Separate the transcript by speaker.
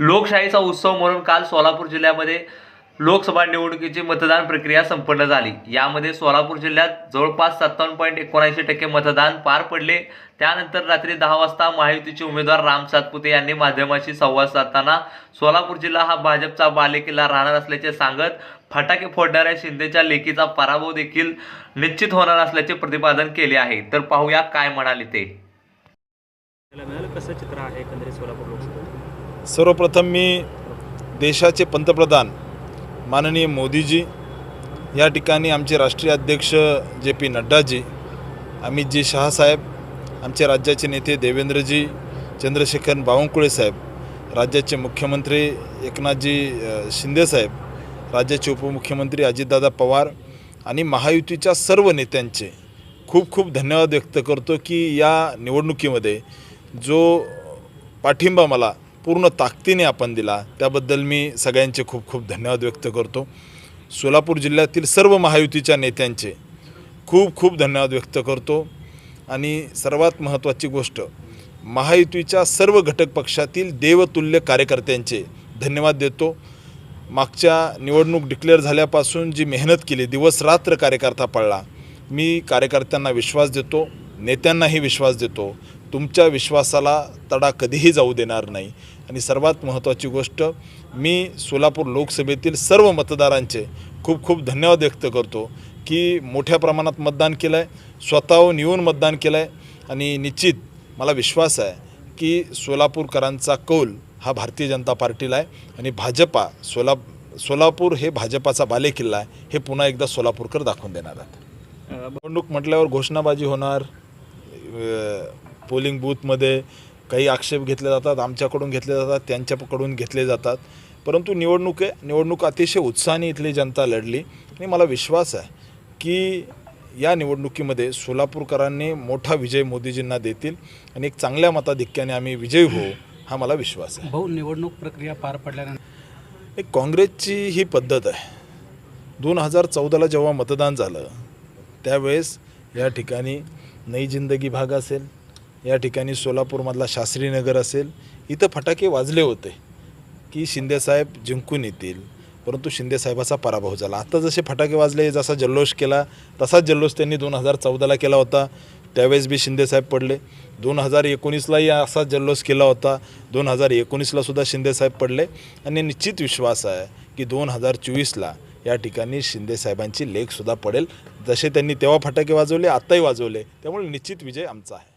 Speaker 1: लोकशाहीचा उत्सव म्हणून काल सोलापूर जिल्ह्यामध्ये लोकसभा निवडणुकीची मतदान प्रक्रिया संपन्न झाली. यामध्ये सोलापूर जिल्ह्यात जवळपास सत्तावन्न पॉईंट एकोणऐंशी टक्के मतदान पार पडले. त्यानंतर रात्री दहा वाजता महायुतीचे उमेदवार राम सातपुते यांनी माध्यमाशी संवाद साधताना सोलापूर जिल्हा हा भाजपचा बालेकिल्ला राहणार असल्याचे सांगत फटाके फोडणाऱ्या शिंदेच्या लेखीचा पराभव देखील निश्चित होणार असल्याचे प्रतिपादन केले आहे. तर पाहूया काय म्हणाले ते.
Speaker 2: कसं चित्र आहे सोलापूर लोकसभा
Speaker 3: सर्वप्रथम मी देशाचे पंतप्रधान माननीय मोदीजी या ठिकाणी आमचे राष्ट्रीय अध्यक्ष जे पी नड्डाजी अमितजी शहासाहेब आमचे राज्याचे नेते देवेंद्रजी चंद्रशेखर बावनकुळे साहेब राज्याचे मुख्यमंत्री एकनाथजी शिंदेसाहेब राज्याचे उपमुख्यमंत्री अजितदादा पवार आणि महायुतीच्या सर्व नेत्यांचे खूप खूप धन्यवाद व्यक्त करतो की या निवडणुकीमध्ये जो पाठिंबा मला पूर्ण ताकदीने आपण दिला. त्याबद्दल मी सगळ्यांचे खूप खूप धन्यवाद व्यक्त करतो. सोलापूर जिल्ह्यातील सर्व महायुतीच्या नेत्यांचे खूप खूप धन्यवाद व्यक्त करतो. आणि सर्वात महत्त्वाची गोष्ट महायुतीच्या सर्व घटक पक्षातील देवतुल्य कार्यकर्त्यांचे धन्यवाद देतो. मागच्या निवडणूक डिक्लेअर झाल्यापासून जी मेहनत केली दिवस रात्र कार्यकर्ता पाळला मी कार्यकर्त्यांना विश्वास देतो नेत्यांनाही विश्वास देतो. तुमच्या विश्वासाला तडा कधीही जाऊ देणार नाही. आणि सर्वात महत्त्वाची गोष्ट मी सोलापूर लोकसभेतील सर्व मतदारांचे खूप खूप धन्यवाद व्यक्त करतो की मोठ्या प्रमाणात मतदान केलं आहे स्वतःहून येऊन मतदान केलं आहे आणि निश्चित मला विश्वास आहे की सोलापूरकरांचा कौल हा भारतीय जनता पार्टीला आहे आणि भाजपा सोला सोलापूर हे भाजपाचा बालेकिल्ला आहे हे पुन्हा एकदा सोलापूरकर दाखवून देणार आहेत. निवडणूक म्हटल्यावर घोषणाबाजी होणार पोलिंग बूथमध्ये काही आक्षेप घेतले जातात आमच्याकडून घेतले जातात त्यांच्याकडून घेतले जातात. परंतु निवडणूक आहे निवडणूक अतिशय उत्साहाने इथली जनता लढली. आणि मला विश्वास आहे की या निवडणुकीमध्ये सोलापूरकरांनी मोठा विजय मोदीजींना देतील आणि एक चांगल्या मताधिक्याने आम्ही विजयी होऊ हा मला विश्वास आहे.
Speaker 4: भाऊ निवडणूक प्रक्रिया पार पडल्यानंतर
Speaker 3: एक काँग्रेसची ही पद्धत आहे. दोन हजार चौदाला जेव्हा मतदान झालं त्यावेळेस या ठिकाणी नई जिंदगी भाग असेल या ठिकाणी सोलापूरमधला शास्त्रीनगर असेल इथं फटाके वाजले होते की शिंदेसाहेब जिंकून येतील. परंतु शिंदेसाहेबाचा पराभव झाला. आता जसे फटाके वाजले जसा जल्लोष केला तसाच जल्लोष त्यांनी दोन हजार चौदाला केला होता. त्यावेळेस बी शिंदेसाहेब पडले. दोन हजार एकोणीसलाही असा जल्लोष केला होता. दोन हजार एकोणीसलासुद्धा शिंदेसाहेब पडले. आणि निश्चित विश्वास आहे की दोन हजार चोवीसला या ठिकाणी शिंदेसाहेबांची लेखसुद्धा पडेल. जसे त्यांनी तेव्हा फटाके वाजवले आत्ताही वाजवले. त्यामुळे निश्चित विजय आमचा आहे.